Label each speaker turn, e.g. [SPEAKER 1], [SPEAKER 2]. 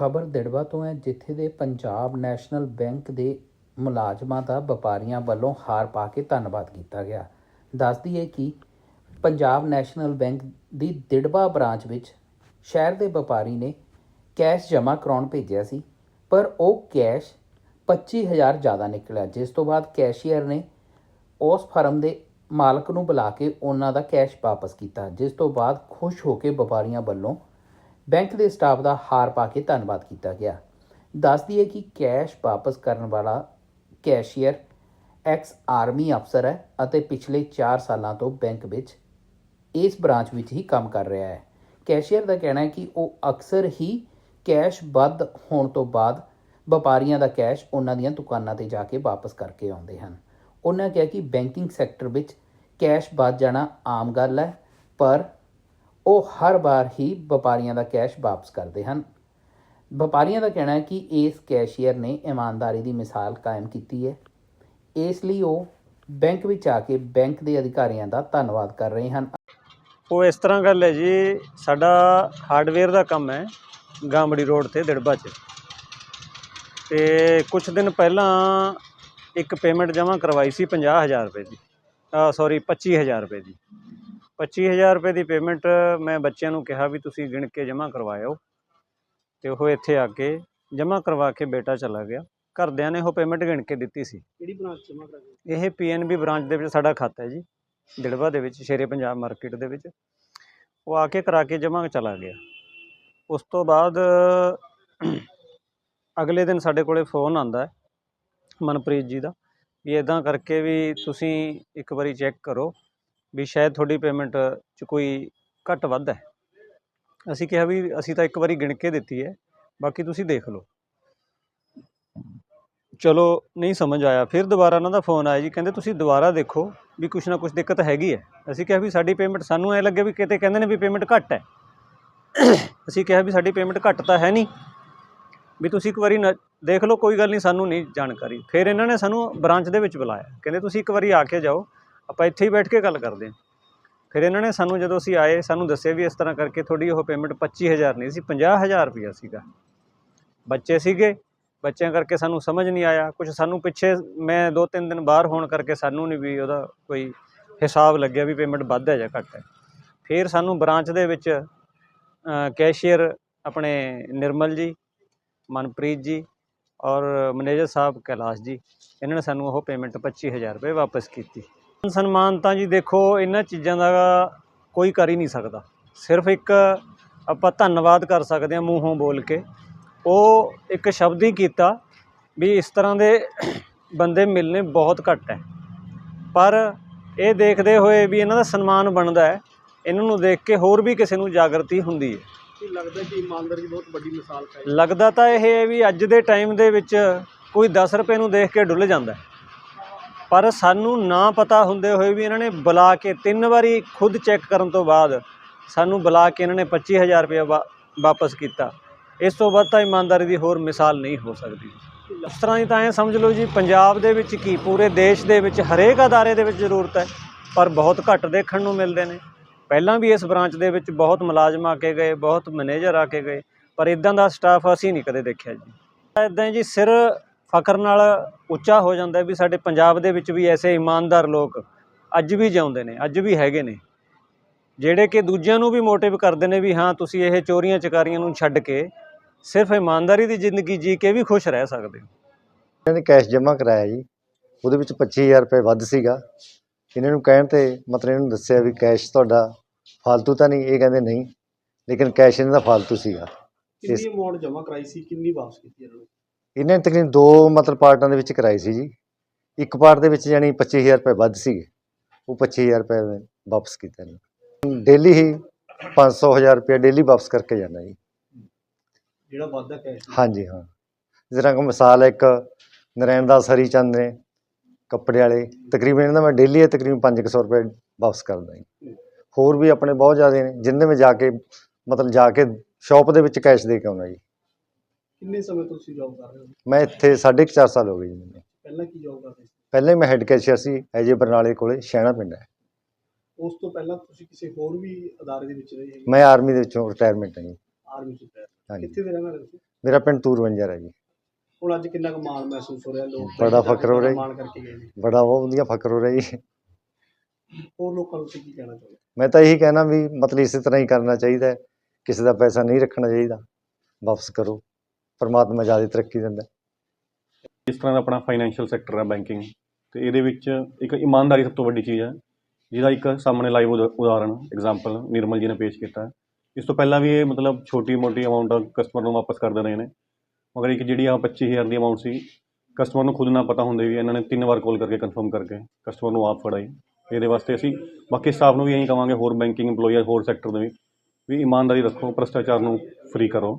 [SPEAKER 1] ਖਬਰ ਦਿੜਵਾ ਤੋਂ ਹੈ, ਜਿੱਥੇ ਦੇ ਪੰਜਾਬ ਨੈਸ਼ਨਲ ਬੈਂਕ ਦੇ ਮੁਲਾਜ਼ਮਾਂ ਦਾ ਵਪਾਰੀਆਂ ਵੱਲੋਂ ਹਾਰ ਪਾ ਕੇ ਧੰਨਵਾਦ ਕੀਤਾ ਗਿਆ। ਦੱਸਦੀ ਹੈ ਕਿ ਪੰਜਾਬ ਨੈਸ਼ਨਲ ਬੈਂਕ ਦੀ ਦਿੜਵਾ ਬ੍ਰਾਂਚ ਵਿੱਚ ਸ਼ਹਿਰ ਦੇ ਵਪਾਰੀ ਨੇ ਕੈਸ਼ ਜਮ੍ਹਾਂ ਕਰਾਉਣ ਭੇਜਿਆ ਸੀ, ਪਰ ਉਹ ਕੈਸ਼ 25000 ਜ਼ਿਆਦਾ ਨਿਕਲਿਆ, ਜਿਸ ਤੋਂ ਬਾਅਦ ਕੈਸ਼ੀਅਰ ਨੇ ਉਸ ਫਰਮ ਦੇ ਮਾਲਕ ਨੂੰ ਬੁਲਾ ਕੇ ਉਹਨਾਂ ਦਾ ਕੈਸ਼ ਵਾਪਸ ਕੀਤਾ, ਜਿਸ ਤੋਂ ਬਾਅਦ ਖੁਸ਼ ਹੋ ਕੇ ਵਪਾਰੀਆਂ ਵੱਲੋਂ ਬੈਂਕ ਦੇ ਸਟਾਫ ਦਾ ਹਾਰ ਪਾ ਕੇ ਧੰਨਵਾਦ ਕੀਤਾ ਗਿਆ। ਦੱਸਦੀ ਹੈ ਕਿ ਕੈਸ਼ ਵਾਪਸ ਕਰਨ ਵਾਲਾ ਕੈਸ਼ੀਅਰ, ਐਕਸ ਆਰਮੀ ਅਫਸਰ ਹੈ ਅਤੇ ਪਿਛਲੇ 4 ਸਾਲਾਂ ਤੋਂ ਬੈਂਕ ਵਿੱਚ ਇਸ ਬ੍ਰਾਂਚ ਵਿੱਚ ਹੀ ਕੰਮ ਕਰ ਰਿਹਾ ਹੈ। ਕੈਸ਼ੀਅਰ ਦਾ ਕਹਿਣਾ ਹੈ ਕਿ ਉਹ ਅਕਸਰ ਹੀ ਕੈਸ਼ ਵੱਧ ਹੋਣ ਤੋਂ ਬਾਅਦ ਵਪਾਰੀਆਂ ਦਾ ਕੈਸ਼ ਉਹਨਾਂ ਦੀਆਂ ਦੁਕਾਨਾਂ ਤੇ ਜਾ ਕੇ ਵਾਪਸ ਕਰਕੇ ਆਉਂਦੇ ਹਨ। ਉਹਨਾਂ ਕਿਹਾ ਕਿ ਬੈਂਕਿੰਗ ਸੈਕਟਰ ਵਿੱਚ ਕੈਸ਼ ਵੱਧ ਜਾਣਾ ਆਮ ਗੱਲ ਹੈ, ਪਰ ਉਹ ਹਰ ਵਾਰ ਹੀ ਵਪਾਰੀਆਂ ਦਾ ਕੈਸ਼ ਵਾਪਸ ਕਰਦੇ ਹਨ। ਵਪਾਰੀਆਂ ਦਾ ਕਹਿਣਾ ਹੈ ਕਿ ਇਸ ਕੈਸ਼ੀਅਰ ਨੇ ਇਮਾਨਦਾਰੀ ਦੀ ਮਿਸਾਲ ਕਾਇਮ ਕੀਤੀ ਹੈ। ਇਸ ਲਈ ਉਹ ਬੈਂਕ ਵਿੱਚ ਆ ਕੇ ਬੈਂਕ ਦੇ ਅਧਿਕਾਰੀਆਂ ਦਾ ਧੰਨਵਾਦ ਕਰ ਰਹੇ ਹਨ।
[SPEAKER 2] ਉਹ ਇਸ ਤਰ੍ਹਾਂ ਗੱਲ ਹੈ ਜੀ, ਸਾਡਾ ਹਾਰਡਵੇਅਰ ਦਾ ਕੰਮ ਹੈ ਗਾਂਬੜੀ ਰੋਡ ਤੇ ਦਿੜਬਾ 'ਚ। ਤੇ ਕੁਝ ਦਿਨ ਪਹਿਲਾਂ ਇੱਕ ਪੇਮੈਂਟ ਜਮ੍ਹਾਂ ਕਰਵਾਈ ਸੀ 50000 ਰੁਪਏ ਦੀ। ਆ ਸੌਰੀ 25000 ਰੁਪਏ ਦੀ। 25000 ਰੁਪਏ ਦੀ ਪੇਮੈਂਟ ਮੈਂ ਬੱਚਿਆਂ ਨੂੰ ਕਿਹਾ ਵੀ ਤੁਸੀਂ ਗਿਣ ਕੇ ਜਮ੍ਹਾਂ ਕਰਵਾਇਓ। ਤੇ ਉਹ ਇੱਥੇ ਆ ਕੇ ਜਮ੍ਹਾਂ ਕਰਵਾ ਕੇ ਬੇਟਾ ਚਲਾ ਗਿਆ। ਘਰਦਿਆਂ ਨੇ ਉਹ ਪੇਮੈਂਟ ਗਿਣ ਕੇ ਦਿੱਤੀ ਸੀ।
[SPEAKER 3] ਕਿਹੜੀ ਬ੍ਰਾਂਚ ਜਮ੍ਹਾਂ ਕਰਾਈ
[SPEAKER 2] ਇਹ ਪੀਐਨਬੀ ਬ੍ਰਾਂਚ ਦੇ ਵਿੱਚ ਸਾਡਾ ਖਾਤਾ ਹੈ ਜੀ। ਦਿੜਬਾ ਦੇ ਵਿੱਚ ਸ਼ੇਰੇ ਪੰਜਾਬ ਮਾਰਕੀਟ ਦੇ ਵਿੱਚ। ਉਹ ਆ ਕੇ ਕਰਾ ਕੇ ਜਮ੍ਹਾਂ ਚਲਾ ਗਿਆ। ਉਸ ਤੋਂ ਬਾਅਦ ਅਗਲੇ ਦਿਨ ਸਾਡੇ ਕੋਲੇ ਫੋਨ ਆਂਦਾ ਹੈ ਮਨਪ੍ਰੀਤ ਜੀ ਦਾ ਵੀ ਇਦਾਂ ਕਰਕੇ ਵੀ ਤੁਸੀਂ ਇੱਕ ਵਾਰੀ ਚੈੱਕ ਕਰੋ। ਵੀ ਸ਼ਾਇਦ ਤੁਹਾਡੀ ਪੇਮੈਂਟ 'ਚ ਕੋਈ ਘੱਟ ਵੱਧ ਹੈ। ਅਸੀਂ ਕਿਹਾ ਵੀ ਅਸੀਂ ਤਾਂ ਇੱਕ ਵਾਰੀ ਗਿਣ ਕੇ ਦਿੱਤੀ ਹੈ, ਬਾਕੀ ਤੁਸੀਂ ਦੇਖ ਲਓ। ਚਲੋ, ਨਹੀਂ ਸਮਝ ਆਇਆ। ਫਿਰ ਦੁਬਾਰਾ ਉਹਨਾਂ ਦਾ ਫੋਨ ਆਇਆ ਜੀ, ਕਹਿੰਦੇ ਤੁਸੀਂ ਦੁਬਾਰਾ ਦੇਖੋ ਵੀ ਕੁਛ ਨਾ ਕੁਛ ਦਿੱਕਤ ਹੈਗੀ ਹੈ। ਅਸੀਂ ਕਿਹਾ ਵੀ ਸਾਡੀ ਪੇਮੈਂਟ ਸਾਨੂੰ ਐ ਲੱਗੇ ਵੀ ਕਿਤੇ ਕਹਿੰਦੇ ਨੇ ਵੀ ਪੇਮੈਂਟ ਘੱਟ ਹੈ। ਅਸੀਂ ਕਿਹਾ ਵੀ ਸਾਡੀ ਪੇਮੈਂਟ ਘੱਟ ਤਾਂ ਹੈ ਨਹੀਂ। ਵੀ ਤੁਸੀਂ ਇੱਕ ਵਾਰੀ ਨ- ਦੇਖ ਲਓ, ਕੋਈ ਗੱਲ ਨਹੀਂ, ਸਾਨੂੰ ਨਹੀਂ ਜਾਣਕਾਰੀ। ਫਿਰ ਇਹਨਾਂ ਨੇ ਸਾਨੂੰ ਬ੍ਰਾਂਚ ਦੇ ਵਿੱਚ ਬੁਲਾਇਆ। ਕਹਿੰਦੇ ਤੁਸੀਂ ਇੱਕ ਵਾਰੀ ਆ ਕੇ ਜਾਓ। ਆਪਾਂ ਇੱਥੇ ਹੀ ਬੈਠ ਕੇ ਗੱਲ ਕਰਦੇ ਹਾਂ। ਫਿਰ ਇਹਨਾਂ ਨੇ ਸਾਨੂੰ ਜਦੋਂ ਅਸੀਂ ਆਏ, ਸਾਨੂੰ ਦੱਸਿਆ ਵੀ ਇਸ ਤਰ੍ਹਾਂ ਕਰਕੇ ਤੁਹਾਡੀ ਉਹ ਪੇਮੈਂਟ 25000 ਨਹੀਂ ਸੀ 50000 ਰੁਪਇਆ ਸੀਗਾ। ਬੱਚੇ ਸੀਗੇ, ਬੱਚਿਆਂ ਕਰਕੇ ਸਾਨੂੰ ਸਮਝ ਨਹੀਂ ਆਇਆ। ਕੁਝ ਸਾਨੂੰ ਪਿੱਛੇ ਮੈਂ ਦੋ ਤਿੰਨ ਦਿਨ ਬਾਹਰ ਹੋਣ ਕਰਕੇ ਸਾਨੂੰ ਨਹੀਂ ਵੀ ਉਹਦਾ ਕੋਈ ਹਿਸਾਬ ਲੱਗਿਆ ਵੀ ਪੇਮੈਂਟ ਵੱਧ ਹੈ ਜਾਂ ਘੱਟ ਹੈ। ਫਿਰ ਸਾਨੂੰ ਬ੍ਰਾਂਚ ਦੇ ਵਿੱਚ ਕੈਸ਼ੀਅਰ ਆਪਣੇ ਨਿਰਮਲ ਜੀ, ਮਨਪ੍ਰੀਤ ਜੀ ਔਰ ਮੈਨੇਜਰ ਸਾਹਿਬ ਕੈਲਾਸ਼ ਜੀ, ਇਹਨਾਂ ਨੇ ਸਾਨੂੰ ਉਹ ਪੇਮੈਂਟ 25000 ਰੁਪਏ ਵਾਪਸ ਕੀਤੀ। ਸਨਮਾਨ ਤਾਂ ਜੀ ਦੇਖੋ ਇਹਨਾਂ ਚੀਜ਼ਾਂ ਦਾ ਕੋਈ ਕਰ ਹੀ ਨਹੀਂ ਸਕਦਾ। ਸਿਰਫ ਇੱਕ ਆਪਾਂ ਧੰਨਵਾਦ ਕਰ ਸਕਦੇ ਹਾਂ ਮੂੰਹੋਂ ਬੋਲ ਕੇ। ਉਹ ਇੱਕ ਸ਼ਬਦ ਹੀ ਕੀਤਾ ਵੀ ਇਸ ਤਰ੍ਹਾਂ ਦੇ ਬੰਦੇ ਮਿਲਨੇ ਬਹੁਤ ਘੱਟ ਹੈ। ਪਰ ਇਹ ਦੇਖਦੇ ਹੋਏ ਵੀ ਇਹਨਾਂ ਦਾ ਸਨਮਾਨ ਬਣਦਾ ਹੈ ਇਹਨਾਂ ਨੂੰ ਦੇਖ ਕੇ ਹੋਰ ਵੀ ਕਿਸੇ ਨੂੰ ਜਾਗਰਤੀ ਹੁੰਦੀ ਹੈ।
[SPEAKER 3] ਲੱਗਦਾ ਕਿ ਇਮਾਨਦਾਰੀ ਦੀ ਬਹੁਤ ਵੱਡੀ ਮਿਸਾਲ ਹੈ
[SPEAKER 2] ਲੱਗਦਾ ਤਾਂ ਇਹ ਹੈ ਵੀ ਅੱਜ ਦੇ ਟਾਈਮ ਦੇ ਵਿੱਚ ਕੋਈ 10 ਰੁਪਏ ਨੂੰ ਦੇਖ ਕੇ ਡੁੱਲ ਜਾਂਦਾ ਹੈ। ਪਰ ਸਾਨੂੰ ਨਾ ਪਤਾ ਹੁੰਦੇ ਹੋਏ ਵੀ ਇਹਨਾਂ ਨੇ ਬੁਲਾ ਕੇ ਤਿੰਨ ਵਾਰੀ ਖੁਦ ਚੈੱਕ ਕਰਨ ਤੋਂ ਬਾਅਦ ਸਾਨੂੰ ਬੁਲਾ ਕੇ ਇਹਨਾਂ ਨੇ 25000 ਰੁਪਏ ਵਾ- ਵਾਪਸ ਕੀਤਾ। ਇਸ ਤੋਂ ਵੱਧ ਤਾਂ ਇਮਾਨਦਾਰੀ ਦੀ ਹੋਰ ਮਿਸਾਲ ਨਹੀਂ ਹੋ ਸਕਦੀ। ਇਸ ਤਰ੍ਹਾਂ ਹੀ ਤਾਂ ਇਹ ਸਮਝ ਲਓ ਜੀ, ਪੰਜਾਬ ਦੇ ਵਿੱਚ ਕੀ, ਪੂਰੇ ਦੇਸ਼ ਦੇ ਵਿੱਚ ਹਰੇਕ ਅਦਾਰੇ ਦੇ ਵਿੱਚ ਜ਼ਰੂਰਤ ਹੈ, ਪਰ ਬਹੁਤ ਘੱਟ ਦੇਖਣ ਨੂੰ ਮਿਲਦੇ ਨੇ। ਪਹਿਲਾਂ ਵੀ ਇਸ ਬ੍ਰਾਂਚ ਦੇ ਵਿੱਚ ਬਹੁਤ ਮੁਲਾਜ਼ਮ ਆ ਕੇ ਗਏ, ਬਹੁਤ ਮੈਨੇਜਰ ਆ ਕੇ ਗਏ, ਪਰ ਇਦਾਂ ਦਾ ਸਟਾਫ ਅਸੀਂ ਨਹੀਂ ਕਦੇ ਦੇਖਿਆ ਜੀ। ਇਦਾਂ ਜੀ, ਸਿਰ ਫਖਰ ਨਾਲ ਉੱਚਾ ਹੋ ਜਾਂਦਾ ਵੀ ਸਾਡੇ ਪੰਜਾਬ ਦੇ ਵਿੱਚ ਵੀ ਐਸੇ ਇਮਾਨਦਾਰ ਲੋਕ ਅੱਜ ਵੀ ਜਿਉਂਦੇ ਨੇ ਅੱਜ ਵੀ ਹੈਗੇ ਨੇ। ਜਿਹੜੇ ਕਿ ਦੂਜਿਆਂ ਨੂੰ ਵੀ ਮੋਟਿਵ ਕਰਦੇ ਨੇ ਵੀ ਹਾਂ ਤੁਸੀਂ ਇਹ ਚੋਰੀਆਂ ਚਕਾਰੀਆਂ ਨੂੰ ਛੱਡ ਕੇ ਸਿਰਫ ਇਮਾਨਦਾਰੀ ਦੀ ਜ਼ਿੰਦਗੀ ਜੀ ਕੇ ਵੀ ਖੁਸ਼ ਰਹਿ ਸਕਦੇ ਹੋ।
[SPEAKER 4] ਇਹਨਾਂ ਨੇ ਕੈਸ਼ ਜਮ੍ਹਾਂ ਕਰਾਇਆ ਜੀ। ਉਹਦੇ ਵਿੱਚ 25000 ਰੁਪਏ ਵੱਧ ਸੀਗਾ। ਇਹਨਾਂ ਨੂੰ ਕਹਿਣ ਤੇ ਮਤਲਬ ਇਹਨਾਂ ਨੂੰ ਦੱਸਿਆ ਵੀ ਕੈਸ਼ ਤੁਹਾਡਾ ਫਾਲਤੂ ਤਾਂ ਨਹੀਂ ਇਹ ਕਹਿੰਦੇ ਨਹੀਂ ਲੇਕਿਨ ਕੈਸ਼ ਇਹਨਾਂ ਦਾ ਫਾਲਤੂ ਸੀਗਾ।
[SPEAKER 3] ਕਿੰਨੀ ਅਮਾਉਂਟ ਜਮ੍ਹਾਂ ਕਰਾਈ ਸੀ ਕਿੰਨੀ ਵਾਪਸ ਕੀਤੀ ਇਹਨਾਂ ਨੇ?
[SPEAKER 4] ਇਹਨਾਂ ਨੇ ਤਕਰੀਬਨ ਦੋ ਮਤਲਬ ਪਾਰਟਾਂ ਦੇ ਵਿੱਚ ਕਰਾਈ ਸੀ ਜੀ। ਇੱਕ ਪਾਰਟ ਦੇ ਵਿੱਚ ਜਾਨੀ 25000 ਰੁਪਏ ਵੱਧ ਸੀਗੇ। ਉਹ 25000 ਰੁਪਏ ਵਾਪਸ ਕੀਤਾ ਇਹਨਾਂ ਡੇਲੀ ਹੀ 500 ਹਜ਼ਾਰ ਰੁਪਏ ਡੇਲੀ ਵਾਪਸ ਕਰਕੇ ਜਾਂਦਾ ਜੀ।
[SPEAKER 3] ਜਿਹੜਾ ਵਾਧਾ ਕੈਸ਼
[SPEAKER 4] ਹਾਂਜੀ ਹਾਂ। ਤਰ੍ਹਾਂ ਕਿ ਮਿਸਾਲ ਇੱਕ ਨਰੈਣ ਦਾਸ ਹਰੀ ਚੰਦ ਨੇ ਕੱਪੜੇ ਵਾਲੇ। ਤਕਰੀਬਨ ਇਹਨਾਂ ਦਾ ਮੈਂ ਡੇਲੀ ਤਕਰੀਬਨ 500 ਰੁਪਏ ਵਾਪਸ ਕਰਦਾ ਜੀ। ਹੋਰ ਵੀ ਆਪਣੇ ਬਹੁਤ ਜ਼ਿਆਦਾ ਨੇ ਜਿੰਦੇ ਮੈਂ ਜਾ ਕੇ ਮਤਲਬ ਜਾ ਕੇ ਸ਼ਾਪ ਦੇ ਵਿੱਚ ਕੈਸ਼ ਦੇ ਕੇ ਆਉਣਾ ਜੀ।
[SPEAKER 3] ਕਿੰਨੇ ਸਮੇਂ ਤੋਂ ਤੁਸੀਂ ਜੌਬ ਕਰ ਰਹੇ ਹੋ?
[SPEAKER 4] ਮੈਂ ਇੱਥੇ ਸਾਢੇ ਕੁ ਚਾਰ ਸਾਲ ਹੋ ਗਏ ਜੀ ਮੈਨੂੰ।
[SPEAKER 3] ਪਹਿਲਾਂ ਕੀ ਜੌਬ ਕਰਦੇ ਸੀ?
[SPEAKER 4] ਪਹਿਲਾਂ ਹੀ ਮੈਂ ਹੈੱਡ ਕੈਸ਼ੀਅਰ ਸੀ ਐਜੇ ਬਰਨਾਲੇ ਕੋਲੇ ਸ਼ਹਿਣਾ ਪਿੰਡ ਹੈ।
[SPEAKER 3] ਉਸ ਤੋਂ ਪਹਿਲਾਂ ਤੁਸੀਂ ਕਿਸੇ ਹੋਰ ਵੀ ਅਦਾਰੇ ਦੇ ਵਿੱਚ ਰਹੇ ਹੈਗੇ
[SPEAKER 4] ਮੈਂ ਆਰਮੀ ਦੇ ਵਿੱਚੋਂ ਰਿਟਾਇਰਮੈਂਟ ਹਾਂ ਜੀ।
[SPEAKER 3] ਆਰਮੀ ਚ ਰਹੇ
[SPEAKER 4] ਹਾਂਜੀ।
[SPEAKER 3] ਕਿੱਥੇ ਦੇ ਰਹਿਣ ਵਾਲੇ ਤੁਸੀਂ?
[SPEAKER 4] ਮੇਰਾ ਪਿੰਡ ਤੂਰਵੰਜਰ ਹੈ ਜੀ।
[SPEAKER 3] ਹੁਣ ਅੱਜ ਕਿੰਨਾ ਕੁ ਮਾਣ ਮਹਿਸੂਸ ਹੋ ਰਿਹਾ? ਲੋਕ
[SPEAKER 4] ਬੜਾ ਫਖਰ ਹੋ ਰਿਹਾ ਜੀ।
[SPEAKER 3] ਮਾਣ ਕਰਕੇ ਗਏ ਨੇ।
[SPEAKER 4] ਬੜਾ ਬਹੁਤ ਵਧੀਆ ਫਖਰ ਹੋ ਰਿਹਾ ਜੀ।
[SPEAKER 3] ਹੋਰ ਲੋਕਾਂ ਨੂੰ ਤੁਸੀਂ ਕੀ ਕਹਿਣਾ ਚਾਹੁੰਦੇ
[SPEAKER 4] ਮੈਂ ਤਾਂ ਇਹੀ ਕਹਿਣਾ ਵੀ ਮਤਲਬ ਇਸੇ ਤਰ੍ਹਾਂ ਹੀ ਕਰਨਾ ਚਾਹੀਦਾ ਹੈ। ਕਿਸੇ ਦਾ ਪੈਸਾ ਨਹੀਂ ਰੱਖਣਾ ਚਾਹੀਦਾ। ਵਾਪਸ ਕਰੋ। ਪਰਮਾਤਮਾ ਜ਼ਿਆਦਾ ਤਰੱਕੀ ਦਿੰਦਾ।
[SPEAKER 5] ਇਸ ਤਰ੍ਹਾਂ ਦਾ ਆਪਣਾ ਫਾਈਨੈਂਸ਼ੀਅਲ ਸੈਕਟਰ ਹੈ ਬੈਂਕਿੰਗ ਤੇ ਇਹਦੇ ਵਿੱਚ ਇੱਕ ਇਮਾਨਦਾਰੀ ਸਭ ਤੋਂ ਵੱਡੀ ਚੀਜ਼ ਹੈ ਜਿਹਦਾ ਇੱਕ ਸਾਹਮਣੇ ਲਾਈਵ ਉਦਾਹਰਣ ਐਗਜ਼ਾਮਪਲ ਨਿਰਮਲ ਜੀ ਨੇ ਪੇਸ਼ ਕੀਤਾ। ਇਸ ਤੋਂ ਪਹਿਲਾਂ ਵੀ ਇਹ ਮਤਲਬ ਛੋਟੀ ਮੋਟੀ ਅਮਾਉਂਟ ਕਸਟਮਰ ਨੂੰ ਵਾਪਸ ਕਰ ਰਹੇ ਨੇ, ਮਗਰ ਇੱਕ ਜਿਹੜੀ ਆ 25000 ਦੀ ਅਮਾਉਂਟ ਸੀ ਕਸਟਮਰ ਨੂੰ ਖੁਦ ਨਾ ਪਤਾ ਹੁੰਦੇ ਵੀ ਇਹਨਾਂ ਨੇ ਤਿੰਨ ਵਾਰ ਕਾਲ ਕਰਕੇ ਕਨਫਰਮ ਕਰਕੇ ਕਸਟਮਰ ਨੂੰ ਆਪ ਫੜਾਈ। ਇਹਦੇ ਵਾਸਤੇ ਅਸੀਂ ਬਾਕੀ ਸਟਾਫ ਨੂੰ ਵੀ ਇਹੀ ਕਵਾਂਗੇ, ਹੋਰ ਬੈਂਕਿੰਗ EMPLOYER ਹੋਰ ਸੈਕਟਰ ਦੇ ਵੀ ਵੀ ਇਮਾਨਦਾਰੀ ਰੱਖੋ, ਭ੍ਰਸ਼ਟਾਚਾਰ ਨੂੰ ਫ੍ਰੀ ਕਰੋ।